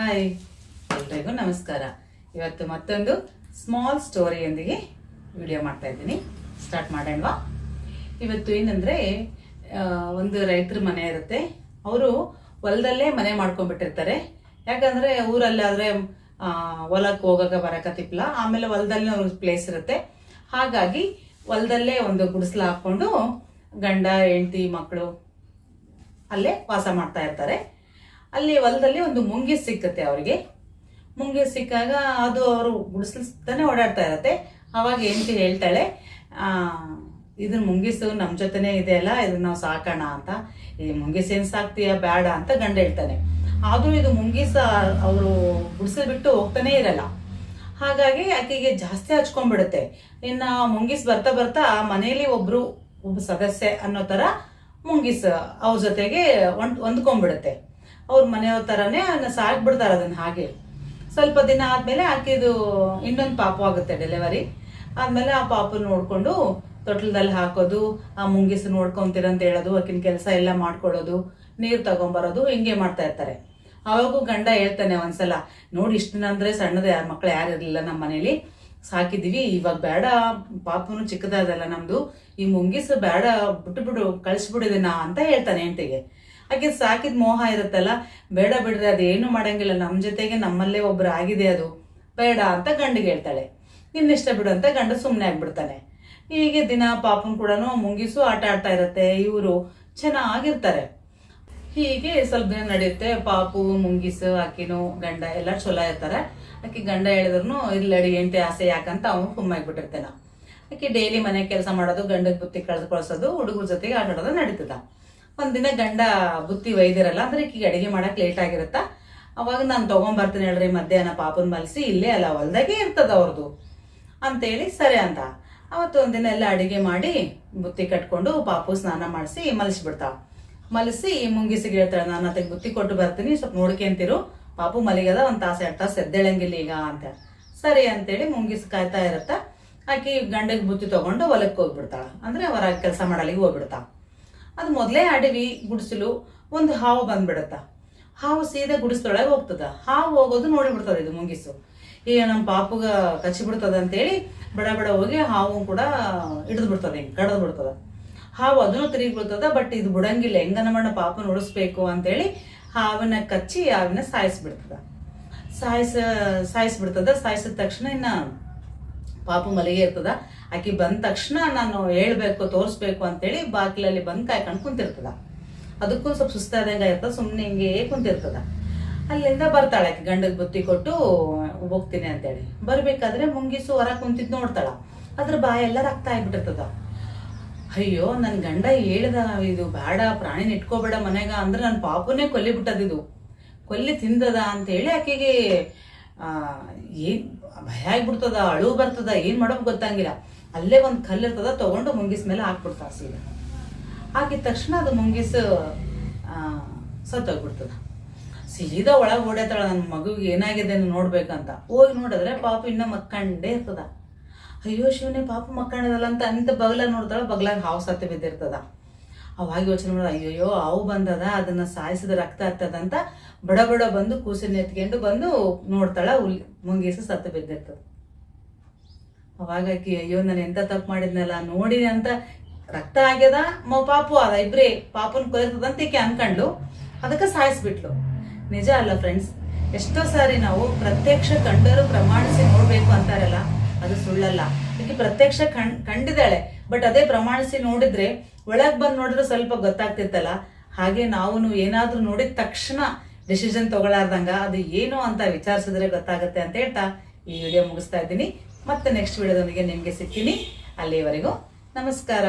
Hi ಎಲ್ರಿಗೂ ನಮಸ್ಕಾರ. ಇವತ್ತು ಮತ್ತೊಂದು ಸ್ಮಾಲ್ ಸ್ಟೋರಿಯೊಂದಿಗೆ ವಿಡಿಯೋ ಮಾಡ್ತಾ ಇದ್ದೀನಿ. ಸ್ಟಾರ್ಟ್ ಮಾಡೋಣವಾ? ಇವತ್ತು ಏನಂದ್ರೆ ಒಂದು ರೈತರ ಮನೆ ಇರುತ್ತೆ. ಅವರು ಹೊಲದಲ್ಲೇ ಮನೆ ಮಾಡ್ಕೊಂಡ್ಬಿಟ್ಟಿರ್ತಾರೆ. ಯಾಕಂದ್ರೆ ಊರಲ್ಲಾದ್ರೆ ಹೊಲಕ್ಕೆ ಹೋಗಕ್ಕೆ ಬರಕತ್ತಿಪ್ಲ ಆಮೇಲೆ ಹೊಲದಲ್ಲಿ ಒಂದು ಪ್ಲೇಸ್ ಇರುತ್ತೆ. ಹಾಗಾಗಿ ಹೊಲದಲ್ಲೇ ಒಂದು ಗುಡಿಸ್ಲು ಹಾಕೊಂಡು ಗಂಡ, ಹೆಂಡತಿ ಮಕ್ಕಳು ಅಲ್ಲೇ ವಾಸ ಮಾಡ್ತಾ ಇರ್ತಾರೆ. ಅಲ್ಲಿ ಹೊಲದಲ್ಲಿ ಒಂದು ಮುಂಗೀಸ್ ಸಿಕ್ಕತ್ತೆ ಅವರಿಗೆ. ಮುಂಗೀಸ್ ಸಿಕ್ಕಾಗ ಅದು ಅವರು ಗುಡಿಸ್ತಾನೆ ಓಡಾಡ್ತಾ ಇರತ್ತೆ. ಅವಾಗ ಹೆಂಡತಿ ಹೇಳ್ತಾಳೆ ಇದನ್ನ ಮುಂಗಿಸು ನಮ್ಮ ಜೊತೆನೇ ಇದೆ ಅಲ್ಲ ಇದನ್ನ ನಾವು ಸಾಕೋಣ ಅಂತ. ಈ ಮುಂಗಿಸ್ ಏನು ಸಾಕ್ತೀಯ? ಬೇಡ ಅಂತ ಗಂಡ ಹೇಳ್ತಾನೆ. ಆದ್ರೂ ಇದು ಮುಂಗಿಸ ಅವರು ಗುಡಿಸಿಬಿಟ್ಟು ಹೋಗ್ತಾನೆ ಇರಲ್ಲ. ಹಾಗಾಗಿ ಆಕೆಗೆ ಜಾಸ್ತಿ ಹಚ್ಕೊಂಡ್ಬಿಡುತ್ತೆ. ಇನ್ನು ಮುಂಗಿಸ್ ಬರ್ತಾ ಬರ್ತಾ ಮನೆಯಲ್ಲಿ ಒಬ್ರು, ಒಬ್ಬ ಸದಸ್ಯ ಅನ್ನೋ ಥರ ಮುಂಗಿಸ್ ಅವ್ರ ಜೊತೆಗೆ ಹೊಂದ್ ಹೊಂದ್ಕೊಂಡ್ಬಿಡುತ್ತೆ. ಅವ್ರ ಮನೆಯವ್ರ ತರನೇ ಸಾಕ್ಬಿಡ್ತಾರೆ ಅದನ್ನ ಹಾಗೆ. ಸ್ವಲ್ಪ ದಿನ ಆದಮೇಲೆ ಆಕೆದು ಇನ್ನೊಂದು ಪಾಪು ಆಗುತ್ತೆ ಡೆಲಿವರಿ ಆದ್ಮೇಲೆ ಆ ಪಾಪು ನೋಡಿಕೊಂಡು ತೊಟ್ಲದಲ್ಲಿ ಹಾಕೋದು, ಆ ಮುಂಗಿಸ್ ನೋಡ್ಕೊಂತೀರಂತ ಹೇಳೋದು, ಆಕಿನ ಕೆಲಸ ಎಲ್ಲ ಮಾಡ್ಕೊಳ್ಳೋದು, ನೀರು ತಗೊಂಬರೋದು, ಹಿಂಗೆ ಮಾಡ್ತಾ ಇರ್ತಾರೆ. ಅವಾಗೂ ಗಂಡ ಹೇಳ್ತಾನೆ ಒಂದ್ಸಲ, ನೋಡಿ ಇಷ್ಟ ಅಂದ್ರೆ ಸಣ್ಣದ ಯಾರ ಮಕ್ಳು ಯಾರು ಇರಲಿಲ್ಲ ನಮ್ಮ ಮನೇಲಿ. ಸಾಕಿದೀವಿ, ಇವಾಗ ಬೇಡ, ಪಾಪನು ಚಿಕ್ಕದಾದಲ್ಲ ನಮ್ದು. ಈ ಮುಂಗಿಸು ಬೇಡ ಬಿಟ್ಟು ಬಿಡು ಕಳಿಸ್ಬಿಡಿದಿನ ಅಂತ ಹೇಳ್ತಾನೆ ಹೆಂಡತಿಗೆ. ಆಕೆ ಸಾಕಿದ ಮೋಹ ಇರುತ್ತಲ್ಲ? ಬೇಡ ಬಿಡ್ರಿ, ಅದೇನು ಮಾಡಂಗಿಲ್ಲ. ನಮ್ಮ ಜೊತೆಗೆ ನಮ್ಮಲ್ಲೇ ಒಬ್ರು ಆಗಿದೆ ಅದು. ಬೇಡ ಅಂತ ಗಂಡಿಗೆ ಹೇಳ್ತಾಳೆ. ನಿನ್ನಿಷ್ಟ ಬಿಡು ಅಂತ ಗಂಡ ಸುಮ್ಮನೆ ಆಗ್ಬಿಡ್ತಾನೆ. ಹೀಗೆ ದಿನ ಪಾಪನ್ ಕೂಡ ಮುಂಗಿಸು, ಆಟ ಆಡ್ತಾ ಇರತ್ತೆ. ಇವರು ಚೆನ್ನಾಗಿರ್ತಾರೆ. ಹೀಗೆ ಸ್ವಲ್ಪ ದಿನ ನಡೆಯುತ್ತೆ. ಪಾಪು, ಮುಂಗಿಸು ಆಕಿನೂ ಗಂಡ ಎಲ್ಲ ಚಲೋ ಇರ್ತಾರೆ. ಆಕಿ ಗಂಡ ಹೇಳಿದ್ರು ಇಲ್ಲಡಿ ಎಂಟೆ ಆಸೆ ಯಾಕಂತ ಅವನು ಸುಮ್ಮಾಗ್ಬಿಟ್ಟಿರ್ತಾನ ಆಕೆ ಡೈಲಿ ಮನೆ ಕೆಲಸ ಮಾಡೋದು ಗಂಡದ ಬುತ್ತಿ ಕಳ್ದು ಕಳ್ಸೋದು, ಹುಡುಗರ ಜೊತೆಗೆ ಆಟ ಆಡೋದು ನಡೀತದ. ಒಂದಿನ ಗಂಡ ಬುತ್ತಿ ಒಯ್ದಿರಲ್ಲ, ಅಂದ್ರೆ ಈಕಿಗೆ ಅಡಿಗೆ ಮಾಡಕ್ ಲೇಟ್ ಆಗಿರುತ್ತ? ಅವಾಗ ನಾನು ತಗೊಂಬರ್ತೀನಿ ಹೇಳ್ರಿ, ಮಧ್ಯಾಹ್ನ ಪಾಪನ ಮಲಸಿ ಇಲ್ಲೇ ಅಲ್ಲ, ಹೊಲ್ದಾಗೆ ಇರ್ತದ ಅವ್ರದ್ದು ಅಂತೇಳಿ ಸರಿ ಅಂತ. ಅವತ್ತು ಒಂದಿನ ಎಲ್ಲ ಅಡಿಗೆ ಮಾಡಿ ಬುತ್ತಿ ಕಟ್ಕೊಂಡು ಪಾಪು ಸ್ನಾನ ಮಾಡಿಸಿ ಮಲಸಿಬಿಡ್ತಾವ ಮಲಸಿ ಮುಂಗಿಸಿಗೆ ಹೇಳ್ತಾಳೆ, ನಾನು ಅದಕ್ಕೆ ಬುತ್ತಿ ಕೊಟ್ಟು ಬರ್ತೀನಿ, ಸ್ವಲ್ಪ ನೋಡ್ಕೊಂತಿರು ಪಾಪು ಮಲಗದ ಒಂದು ತಾಸು, ಎರಡು ತಾಸು ಎದ್ದೇಳಂಗಿಲ್ಲ ಈಗ ಅಂತ. ಸರಿ ಅಂತೇಳಿ ಮುಂಗಿಸಿ ಕಾಯ್ತಾ ಇರತ್ತ, ಆಕಿ ಗಂಡಗೆ ಬುತ್ತಿ ತಗೊಂಡು ಹೊಲಕ್ಕೆ ಹೋಗ್ಬಿಡ್ತಾಳ. ಅಂದ್ರೆ ಹೊರಗೆ ಕೆಲಸ ಮಾಡಲಿಗೆ ಹೋಗ್ಬಿಡ್ತಾಳ ಅದು ಮೊದಲೇ ಅಡವಿ, ಗುಡಿಸಲು ಒಂದು ಹಾವು ಬಂದ್ಬಿಡತ್ತ. ಹಾವು ಸೀದಾ ಗುಡಿಸ್ದೊಳಗೆ ಹೋಗ್ತದ. ಹಾವು ಹೋಗೋದು ನೋಡಿಬಿಡ್ತದೆ ಇದು ಮುಂಗಿಸು. ಈಗ ನಮ್ಮ ಪಾಪುಗ ಕಚ್ಚಿ ಬಿಡ್ತದ ಅಂತೇಳಿ ಬಡ ಬಡ ಹೋಗಿ ಹಾವು ಕೂಡ ಹಿಡಿದು ಬಿಡ್ತದ ಹಿಂಗೆ, ಕಡ್ದು ಬಿಡ್ತದ. ಹಾವು ಅದನ್ನು ತಿರುಗಿ ಬಿಡ್ತದ ಬಟ್ ಇದು ಬಿಡಂಗಿಲ್ಲ. ಹೆಂಗ ನಮ್ಮಣ್ಣ ಪಾಪ ನೋಡಿಸ್ಬೇಕು ಅಂತೇಳಿ ಹಾವನ್ನ ಕಚ್ಚಿ ಹಾವನ್ನ ಸಾಯಿಸ್ಬಿಡ್ತದ. ಸಾಯಿಸ, ಸಾಯಿಸ್ಬಿಡ್ತದ. ಸಾಯಿಸಿದ ತಕ್ಷಣ ಇನ್ನ ಪಾಪು ಮಲಗಿ ಇರ್ತದ. ಆಕಿ ಬಂದ ತಕ್ಷಣ ನಾನು ಹೇಳ್ಬೇಕು, ತೋರಿಸ್ಬೇಕು ಅಂತೇಳಿ ಬಾಗಿಲಲ್ಲಿ ಬಂದು ಕಾಯ್ಕೊಂಡು ಕುಂತಿರ್ತದ. ಅದಕ್ಕೂ ಸ್ವಲ್ಪ ಸುಸ್ತಾದಂಗ ಇರ್ತದ ಸುಮ್ಮನೆ ಹಿಂಗೆ ಕುಂತಿರ್ತದ. ಅಲ್ಲಿಂದ ಬರ್ತಾಳೆ ಆಕೆ, ಗಂಡಗ್ ಬುತ್ತಿ ಕೊಟ್ಟು ಹೋಗ್ತೀನಿ ಅಂತೇಳಿ. ಬರ್ಬೇಕಾದ್ರೆ ಮುಂಗಿಸು, ಹೊರ ಕುಂತಿದ್ ನೋಡ್ತಾಳ. ಅದ್ರ ಬಾಯೆಲ್ಲ ರಕ್ತ ಆಗ್ಬಿಟ್ಟಿರ್ತದ. ಅಯ್ಯೋ ನನ್ನ ಗಂಡ ಹೇಳ್ದ, ಇದು ಬೇಡ ಪ್ರಾಣಿನ ಇಟ್ಕೋಬೇಡ ಮನೆಗ ಅಂದ್ರೆ ನನ್ನ ಪಾಪುನೇ ಕೊಲ್ಲಿ ಬಿಟ್ಟದಿದು ಕೊಲ್ಲಿ ತಿಂದದ ಅಂತೇಳಿ ಆಕೆಗೆ ಏನ್ ಭಯ ಆಗ್ಬಿಡ್ತದ, ಅಳು ಬರ್ತದ, ಏನು ಮಾಡೋಕ್ ಗೊತ್ತಂಗಿಲ್ಲ. ಅಲ್ಲೇ ಒಂದು ಕಲ್ಲು ಇರ್ತದ, ತಗೊಂಡು ಮುಂಗಿಸ್ ಮೇಲೆ ಹಾಕ್ಬಿಡ್ತಾರ ಸೀದಾ ಹಾಕಿದ ತಕ್ಷಣ ಅದು ಮುಂಗಿಸ್ ಸತ್ತೋಗ್ಬಿಡ್ತದ. ಸೀದಾ ಒಳಗೆ ಓಡೇತಾಳ ನನ್ನ ಮಗುಗೆ ಏನಾಗಿದೆ ನೋಡ್ಬೇಕಂತ. ಹೋಗಿ ನೋಡಿದ್ರೆ ಪಾಪ ಇನ್ನ ಮಕ್ಕಂಡೇ ಇರ್ತದ. ಅಯ್ಯೋ ಶಿವನೇ, ಪಾಪ ಮಕ್ಕಂಡದಲ್ಲ ಅಂತ ಅಂತ ಬಗಲ ನೋಡ್ತಾಳ, ಬಗ್ಲಾಗ ಹಾವು ಸತ್ತು ಬಿದ್ದಿರ್ತದ. ಅವಾಗ ಯೋಚನೆ ಮಾಡ ಅಯ್ಯಯ್ಯೋ, ಅವು ಬಂದದ, ಅದನ್ನ ಸಾಯಿಸಿದ ರಕ್ತ ಆಗ್ತದ ಅಂತ ಬಡ ಬಡ ಬಂದು ಕೂಸಿನ ಎತ್ಕೊಂಡು ಬಂದು ನೋಡ್ತಾಳ ಉಲ್ ಮುಂಗೀಸು ಸತ್ತು ಬಿದ್ದಿರ್ತದ ಅವಾಗ ಆಕಿ, ಅಯ್ಯೋ, ನಾನು ಎಂತ ತಪ್ಪು ಮಾಡಿದ್ನಲ್ಲ ನೋಡಿ ಅಂತ ರಕ್ತ ಆಗ್ಯದ, ಮ ಪಾಪು ಅದ, ಇಬ್ರೇ ಪಾಪನ್ ಕೊಯ್ತದ ಅಂತ ಈಕೆ ಅನ್ಕಂಡ್ಲು ಅದಕ್ಕೆ ಸಾಯಿಸ್ಬಿಟ್ಲು. ನಿಜ ಅಲ್ಲ ಫ್ರೆಂಡ್ಸ್ ಎಷ್ಟೋ ಸಾರಿ ನಾವು ಪ್ರತ್ಯಕ್ಷ ಕಂಡರು ಪ್ರಮಾಣಿಸಿ ನೋಡ್ಬೇಕು ಅಂತಾರಲ್ಲ, ಅದು ಸುಳ್ಳಲ್ಲ. ಈಕೆ ಪ್ರತ್ಯಕ್ಷ ಕಣ್, ಕಂಡಿದ್ದಾಳೆ. ಬಟ್ ಅದೇ ಪ್ರಮಾಣಿಸಿ ನೋಡಿದ್ರೆ, ಒಳಗೆ ಬಂದು ನೋಡಿದ್ರೆ ಸ್ವಲ್ಪ ಗೊತ್ತಾಗ್ತಿತ್ತಲ್ಲ? ಹಾಗೆ ನಾವು ಏನಾದರೂ ನೋಡಿದ ತಕ್ಷಣ ಡಿಸಿಷನ್ ತಗೊಳಾರ್ದಂಗ ಅದು ಏನು ಅಂತ ವಿಚಾರಿಸಿದ್ರೆ ಗೊತ್ತಾಗುತ್ತೆ ಅಂತ ಹೇಳ್ತಾ ಈ ವಿಡಿಯೋ ಮುಗಿಸ್ತಾ ಇದ್ದೀನಿ. ಮತ್ತೆ ನೆಕ್ಸ್ಟ್ ವಿಡಿಯೋದೊಂದಿಗೆ ನಿಮಗೆ ಸಿಗ್ತೀನಿ. ಅಲ್ಲಿವರೆಗೂ ನಮಸ್ಕಾರ.